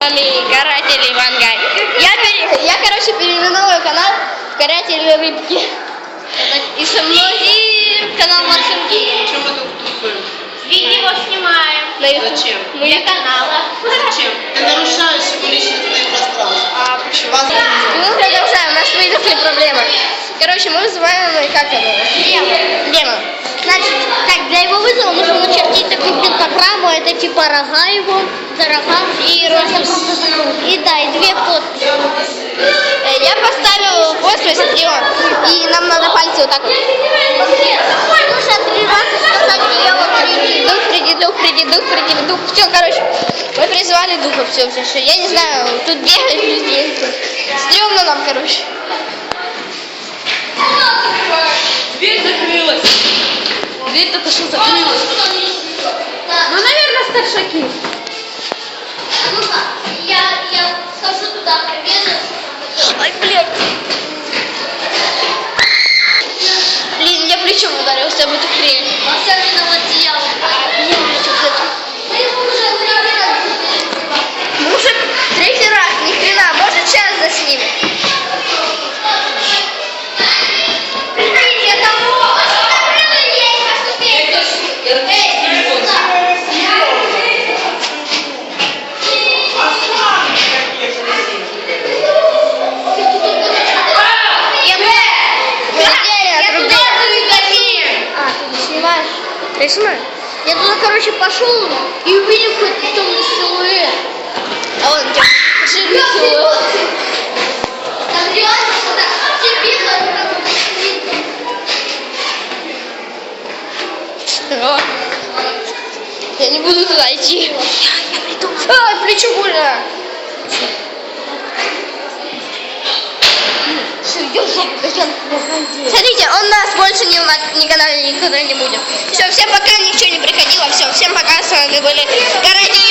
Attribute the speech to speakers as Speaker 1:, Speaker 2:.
Speaker 1: вами каратель Ивангай. Я, я, короче, переименовываю канал в каратель рыбки. И со мной и канал Максимки.
Speaker 2: Чем мы тут тусуем?
Speaker 1: Видео снимаем. На YouTube.
Speaker 2: Зачем?
Speaker 1: Мы для канала.
Speaker 2: Зачем? Ты нарушаешь его личностное пространство.
Speaker 1: А почему?
Speaker 2: Вас
Speaker 1: Мы продолжаем, у нас возникли проблемы. Короче, мы вызываем, как это? Лема. Лема.
Speaker 3: Значит, так, для его вызова нужно начертить такую пентаграмму, это типа рога его, за рога, и рожа.
Speaker 1: Подпись Леон, и нам надо пальцы вот так вот.
Speaker 3: Нужно отрываться, сказать, я вот приди.
Speaker 1: Дух, приди, дух, приди, дух, приди, дух. Все, короче, мы призвали духа, все, все, все. Я не знаю, тут бегать людей. Стремно нам, короче.
Speaker 2: Дверь закрылась. Дверь только что закрылась.
Speaker 3: Ну,
Speaker 2: наверное, старшаки.
Speaker 3: ну-ка, я, я схожу туда, проверю.
Speaker 1: Ай, блядь. Three. Awesome. Ты снимаешь?
Speaker 3: Я туда, короче, пошел и увидел какой-то темный силуэт.
Speaker 1: А вон, где? Жирный силуэт.
Speaker 3: Там реально что-то
Speaker 1: О. Я не буду туда идти. А, плечо больно. Смотрите, он нас больше не, никогда никогда не будет. Все, всем пока, ничего не приходило. Все, всем пока, с вами были Каратели